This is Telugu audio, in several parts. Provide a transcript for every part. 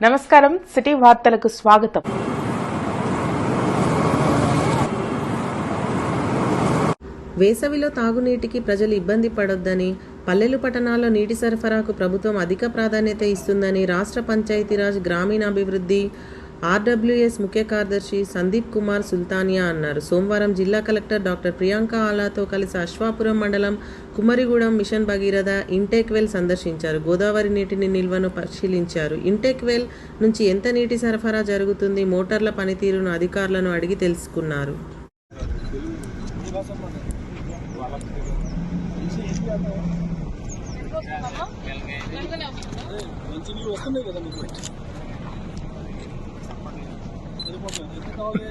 నమస్కారం. సిటీ వార్తలకు స్వాగతం. వేసవిలో తాగునీటికి ప్రజలు ఇబ్బంది పడొద్దని పల్లెలు పట్టణాల్లో నీటి సరఫరాకు ప్రభుత్వం అధిక ప్రాధాన్యత ఇస్తుందని రాష్ట్ర పంచాయతీరాజ్ గ్రామీణాభివృద్ధి ఆర్డబ్ల్యూఎస్ ముఖ్య కార్యదర్శి సందీప్ కుమార్ సుల్తానియా అన్నారు. సోమవారం జిల్లా కలెక్టర్ డాక్టర్ ప్రియాంక ఆలాతో కలిసి అశ్వాపురం మండలం Kumarigudem mission Bhagiratha intake well సందర్శించారు. గోదావరి నీటిని నిల్వను పరిశీలించారు. ఇంటెక్ వెల్ నుంచి ఎంత నీటి సరఫరా జరుగుతుంది మోటార్ల పనితీరును అధికారులను అడిగి తెలుసుకున్నారు. మంచినీళ్ళు వస్తున్నాయి కదా మీకు సరిపోతుంది ఎంత కావాలి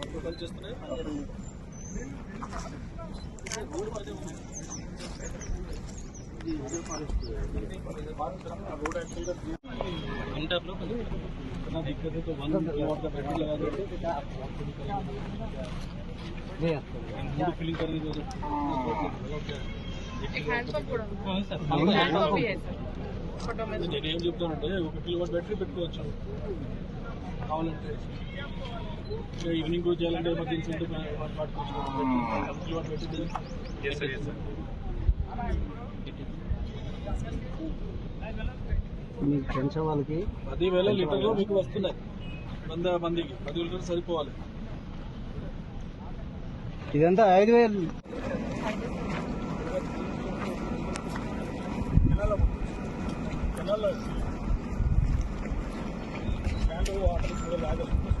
ఎంతమంది ఉన్నారు రెండు ఇల్లు కాబట్టి పని చేస్తున్నాయి अंडर लो इतना दिक्कत है तो वन वाट का बैटरी लगा दो मूड फीलिंग करने की నేను ఏం చెప్తానంటే ఒక కిలోవాట్ బ్యాటరీ పెట్టుకోవచ్చు కావాలంటే ఇంకా ఈవినింగ్ చేయాలంటే ఎమర్జెన్సీ ఉంటే మీకు ఫ్రెండ్స్ వాళ్ళకి పదివేల లీటర్లు మీకు వస్తున్నాయి. వంద మందికి. పది లీటర్లు సరిపోవాలి. ఇదంతా ఐదు వేలు. ఎక్కువ అవసరం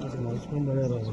Hadi Osman Bey'e razı.